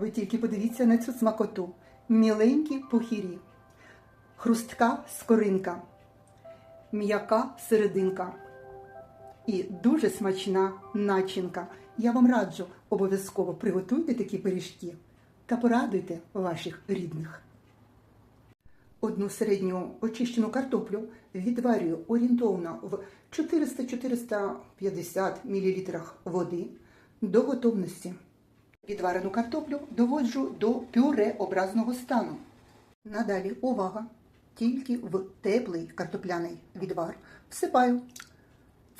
Ви тільки подивіться на цю смакоту. Міленькі пухірі, хрустка скоринка, м'яка серединка і дуже смачна начинка. Я вам раджу, обов'язково приготуйте такі пиріжки та порадуйте ваших рідних. Одну середню очищену картоплю відварюю орієнтовно в 400-450 мл води до готовності. Відварену картоплю доводжу до пюре образного стану. Надалі увага! Тільки в теплий картопляний відвар всипаю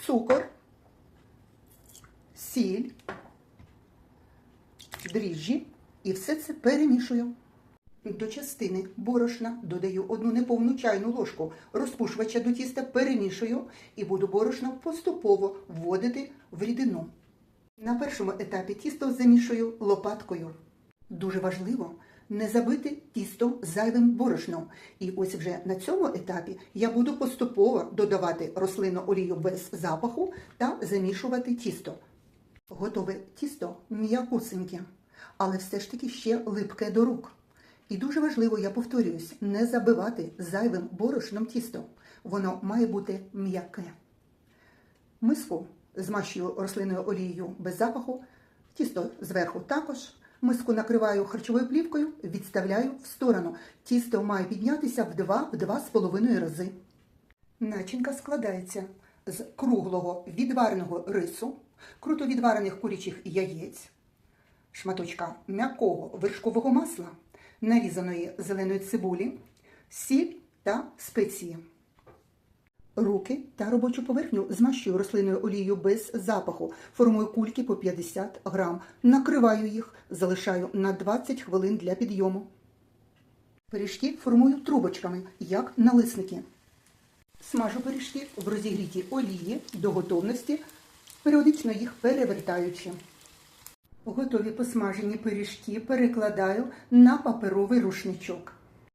цукор, сіль, дріжджі і все це перемішую. До частини борошна додаю одну неповну чайну ложку розпушувача до тіста, перемішую і буду борошно поступово вводити в рідину. На першому етапі тісто замішую лопаткою. Дуже важливо не забити тісто зайвим борошном. І ось вже на цьому етапі я буду поступово додавати рослинну олію без запаху та замішувати тісто. Готове тісто м'якусеньке, але все ж таки ще липке до рук. І дуже важливо, я повторююсь, не забивати зайвим борошном тісто. Воно має бути м'яке. Миску змащую рослинною олією без запаху, тісто зверху також. Миску накриваю харчовою плівкою, відставляю в сторону. Тісто має піднятися в 2-2,5 рази. Начинка складається з круглого відвареного рису, круто відварених курячих яєць, шматочка м'якого вершкового масла, нарізаної зеленої цибулі, сіль та спеції. Руки та робочу поверхню змащую рослинною олією без запаху, формую кульки по 50 грам, накриваю їх, залишаю на 20 хвилин для підйому. Пиріжки формую трубочками, як налисники. Смажу пиріжки в розігрітій олії до готовності, періодично їх перевертаючи. Готові посмажені пиріжки перекладаю на паперовий рушничок.